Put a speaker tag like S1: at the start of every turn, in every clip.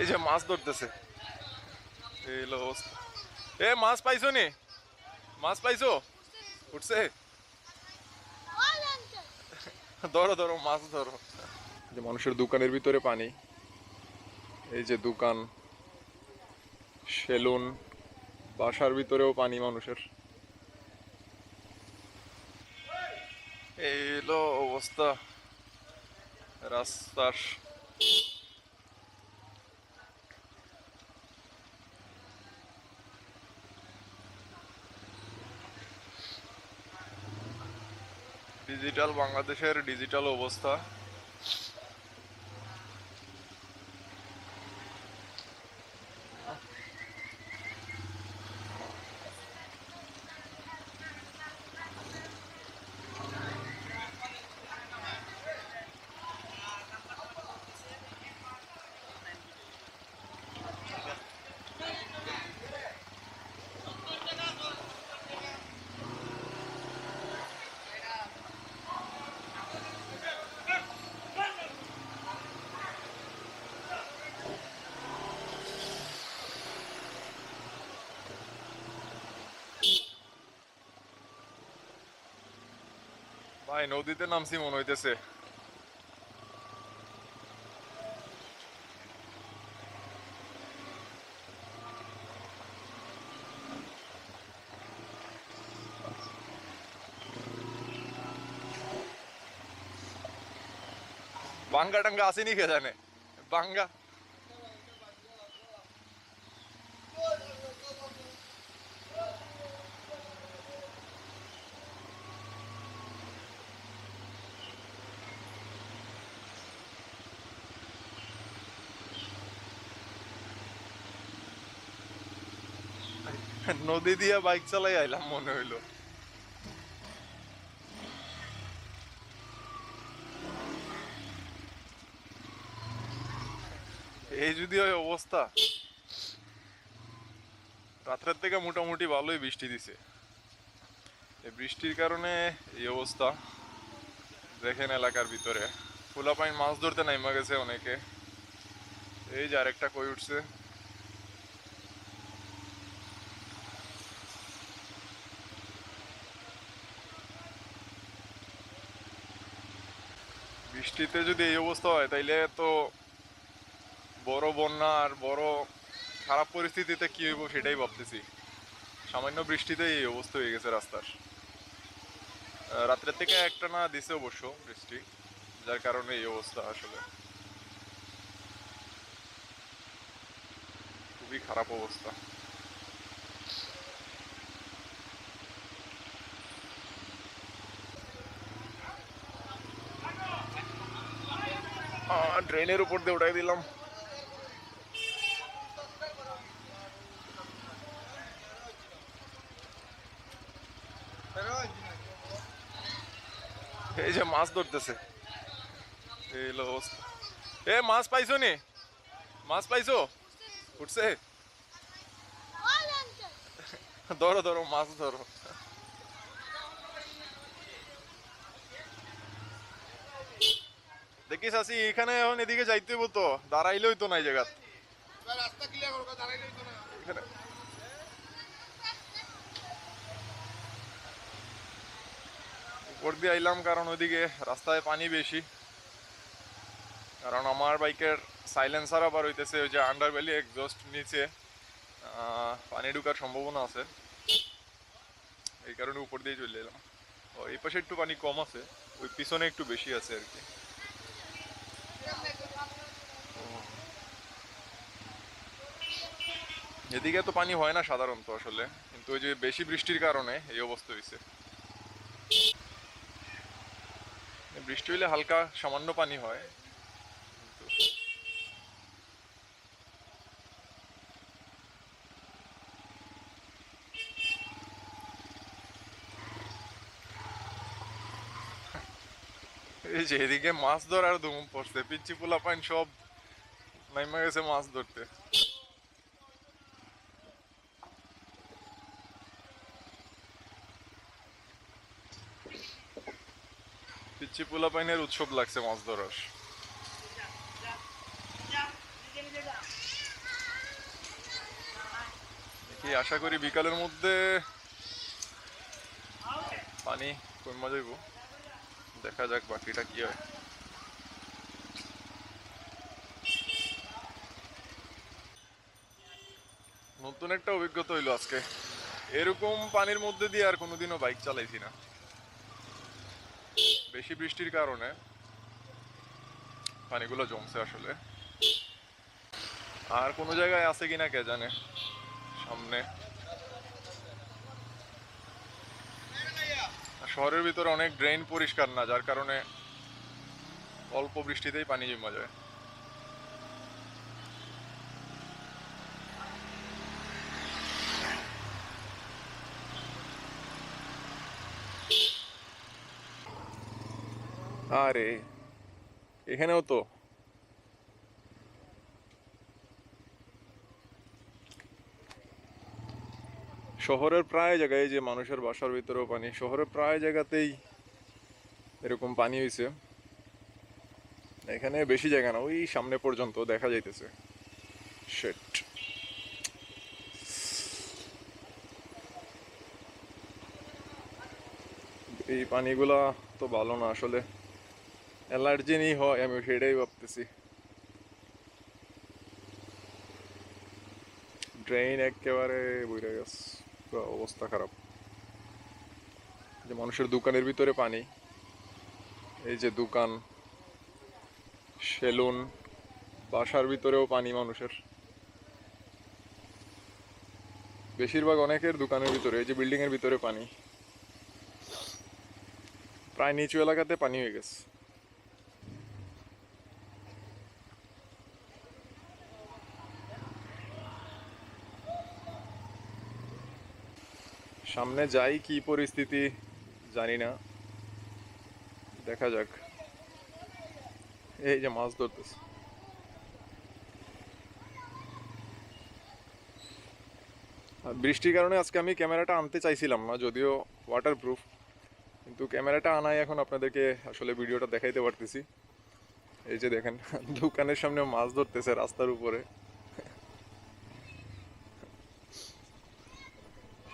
S1: এই যে মাছ ধরতেছে। এই অবস্থা। এ, মাছ পাইছো নি? মাছ পাইছো? উঠছে? ধরো ধরো, মাছ ধরো। যে মানুষের দোকানের ভিতরে পানি। এই যে দোকান, সেলুন, বাসার ভিতরেও পানি মানুষের। এই হলো অবস্থা। রাস্তার ডিজিটাল বাংলাদেশের ডিজিটাল অবস্থা। ভাই নদীতে নামছি মনে হইতেছে বাঙ্গা টাঙ্গা আসেনি কে জানে বাঙ্গা নদী দিয়া বাইক চালাই আইলাম, মনে হইল। এই যদি ওই অবস্থা। রাত্রের থেকে মোটামুটি ভালোই বৃষ্টি দিছে। এই বৃষ্টির কারণে এই অবস্থা। দেখেন এলাকার ভিতরে। ফুলাপাইন মাছ ধরতে নাইমা গেছে অনেকে। এই যে আরেকটা কই উঠছে। বৃষ্টিতে যদি এই অবস্থা হয়, তাইলে তো বড় বন্যা আর বড় খারাপ পরিস্থিতিতে কি হইব সেটাই ভাবতেছি। সামান্য বৃষ্টিতে এই অবস্থা হয়ে গেছে রাস্তার। রাত্রের থেকে একটা না দিছে অবশ্য বৃষ্টি, যার কারণে এই অবস্থা আসলে খুবই খারাপ অবস্থা। ড্রেনের উপর দিয়ে উঠাই দিলাম। এই যে মাছ ধরতেছে। এই অবস্থা। এ মাছ পাইছো নি? মাছ পাইছো? উঠছে? ধরো ধরো মাছ ধরো। দেখিস আসি এখানে এখন এদিকে যাইতে হইব তো দাঁড়াইলেই তো নাই জায়গা।
S2: রাস্তা ক্লিয়ার করো দাঁড়াইলেই তো না
S1: এখানে উপর দিয়ে আইলাম কারণ ওইদিকে রাস্তায় পানি বেশি। কারণ আমার বাইকের সাইলেন্সার আবার হইতেছে ওই যে আন্ডার ভ্যালি এক্সস্ট নিচে পানি ঢুকার সম্ভাবনা আছে। এই কারণে উপর দিয়ে চলে এলাম। ও এই পাশে একটু পানি কম আছে ওই পিছনে একটু বেশি আছে আর কি। এদিকে তো পানি হয় না সাধারণত আসলে, কিন্তু ওই যে বেশি বৃষ্টির কারণে এই অবস্থা হয়েছে বৃষ্টি হইলে হালকা সামান্য পানি হয় এই যে এদিকে মাছ ধরার ধুম পড়ছে পিচ্ছি পোলা পাইন সব নাইমা গেছে মাছ ধরতে। ভাবছি পোলা পাইনের উৎসব লাগছে, মাছ ধরার। আশা করি বিকালের মধ্যে পানি কমা যাইব। দেখা যাক বাকিটা কি হয়। নতুন একটা অভিজ্ঞতা হইল আজকে। এরকম পানির মধ্যে দিয়ে আর কোনোদিনও বাইক চালাইছি না। বেশি বৃষ্টির কারণে পানিগুলো জমছে আসলে। আর কোনো জায়গায় আছে কিনা কে জানে? সামনে। শহরের ভিতরে অনেক ড্রেন পরিষ্কার না, যার কারণে অল্প বৃষ্টিতেই পানি জমা যায়। আরে এখানেও তো। শহরের প্রায় জায়গায় যে মানুষের বাসার ভিতরেও পানি, শহরের প্রায় জায়গাতেই এরকম পানি হয়েছে এখানে বেশি জায়গা না, ওই সামনে পর্যন্ত দেখা যাইতেছে। শেট এই পানিগুলা তো ভালো না আসলে। অ্যালার্জি নেই হয় আমি সেটাই ভাবতেছি ড্রেন একেবারে বইরে গেছে অবস্থা খারাপ যে মানুষের দোকানের ভিতরে পানি এই যে দোকান সেলুন বাসার ভিতরেও পানি মানুষের বেশিরভাগ অনেকের দোকানের ভিতরে এই যে বিল্ডিং এর ভিতরে পানি প্রায় নিচু এলাকাতে পানি হয়ে গেছে সামনে যাই কি পরিস্থিতি, জানি না। দেখা যাক। এই যে মাছ ধরতেছে। বৃষ্টির কারণে আজকে আমি ক্যামেরাটা আনতে চাইছিলাম না, যদিও ওয়াটারপ্রুফ কিন্তু ক্যামেরাটা আনাই এখন আপনাদেরকে আসলে ভিডিওটা দেখাইতে পারতেছি। এই যে দেখেন, দোকানের সামনে মাছ ধরতেছে রাস্তার উপরে।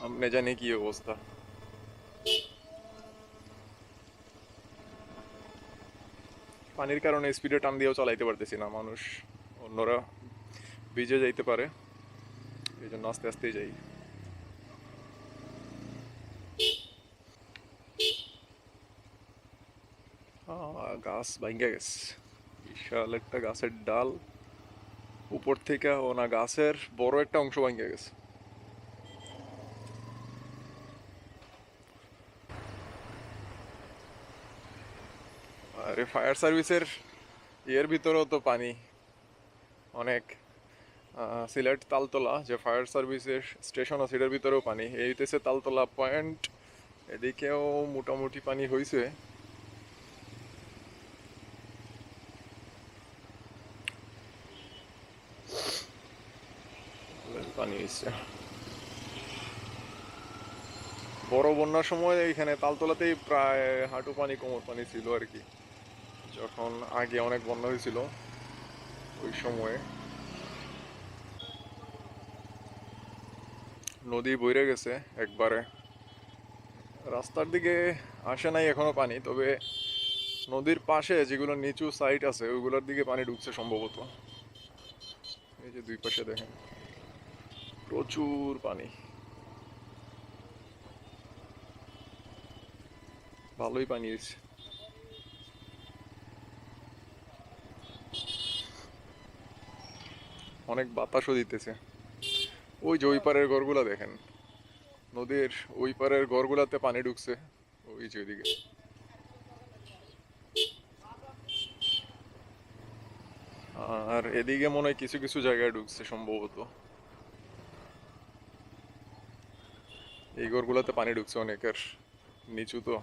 S1: সামনে জানি কি অবস্থা পানির কারণে স্পিডে টান দিয়েও চালাইতে পারতেছি না মানুষ অন্যরা ভিজে যাইতে পারে এই জন্য আস্তে আস্তে যাই গাছ ভাঙ্গা গেছে বিশাল একটা গাছের ডাল উপর থেকে ও না গাছের বড় একটা অংশ ভাঙ্গা গেছে আরে ফায়ার সার্ভিসের ইয়ের ভিতরেও তো পানি। অনেক সিলেট তালতলা, যে ফায়ার সার্ভিসের স্টেশন আছে, এটার ভিতরেও পানি। এই হইতেছে তালতলা পয়েন্ট, এদিকেও মোটামুটি পানি হয়েছে পানি হয়েছে বড় বন্যার সময় এখানে তালতলাতেই প্রায় হাঁটু পানি, কোমর পানি ছিল আর কি। যখন আগে অনেক বন্যা হয়েছিল, ওই সময়ে নদী বইরে গেছে একবারে। রাস্তার দিকে আসে নাই এখনও পানি, তবে নদীর পাশে যেগুলো নিচু সাইড আছে, ওইগুলোর দিকে পানি ঢুকছে সম্ভবত। এই যে দুই পাশে দেখেন, প্রচুর পানি। ভালোই পানি এসছে অনেক বাতাসও দিতেছে। ওই যে ওই পারের ঘরগুলা দেখেন। নদীর ওই পারের ঘরগুলাতে পানি ঢুকছে। ওই যে ওইদিকে। আর এদিকে মনে হয় কিছু কিছু জায়গায় ঢুকছে সম্ভবত। এই ঘরগুলোতে পানি ঢুকছে অনেকের। নিচু তো।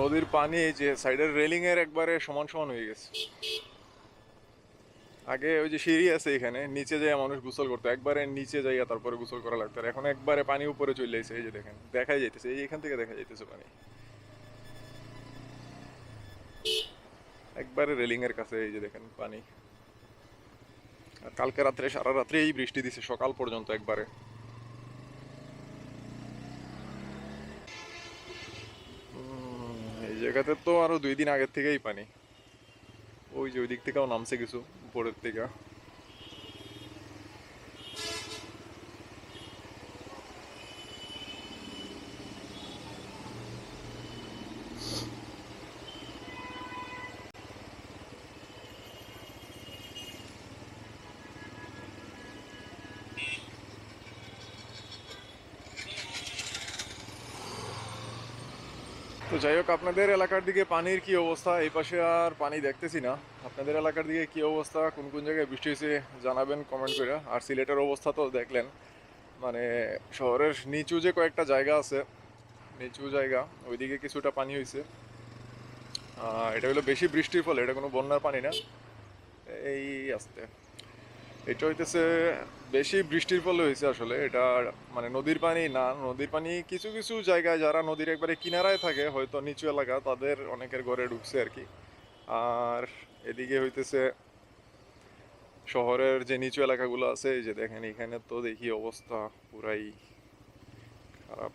S1: নদীর পানি যে সাইডের রেলিং এর একবারে সমান সমান হয়ে গেছে। আগে ওই যে সিঁড়ি আছে এখানে, নিচে যায় মানুষ গোসল করতো, একবারে নিচে যাইয়া তারপরে গোসল করা লাগতো। এখন একবারে পানি উপরে চলে যাইছে এই যে দেখেন, দেখাই যাইতেছে, এই এখান থেকে দেখা যাইতেছে পানি। একবারে রেলিং এর কাছে এই যে দেখেন পানি। আর কালকে রাত্রে, সারা রাত্রে এই বৃষ্টি দিছে, সকাল পর্যন্ত একবারে। জায়গাতে তো আরও দুই দিন আগের থেকেই পানি। ওই যে ওই দিক থেকেও নামছে কিছু, উপরের থেকে যাই হোক, আপনাদের এলাকার দিকে পানির কি অবস্থা? এই পাশে আর পানি দেখতেছি না। আপনাদের এলাকার দিকে কি অবস্থা? কোন কোন জায়গায় বৃষ্টি হয়েছে জানাবেন কমেন্ট করে। আর সিলেটের অবস্থা তো দেখলেন। মানে শহরের নিচু যে কয়েকটা জায়গা আছে, নিচু জায়গা, ওইদিকে কিছুটা পানি হয়েছে। এটা হলো বেশি বৃষ্টির ফলে, এটা কোনো বন্যার পানি না। এই আসতে। এটা হইতেছে বেশি বৃষ্টির ফলে হয়েছে আসলে। এটা মানে নদীর পানি না, নদীর পানি কিছু কিছু জায়গায় যারা নদীর একবারে কিনারায় থাকে, হয়তো নিচু এলাকা, তাদের অনেকের ঘরে ঢুকছে আর কি। আর এদিকে হইতেছে শহরের যে নিচু এলাকাগুলো আছে, এই যে দেখেন, এখানে তো দেখি অবস্থা পুরাই খারাপ।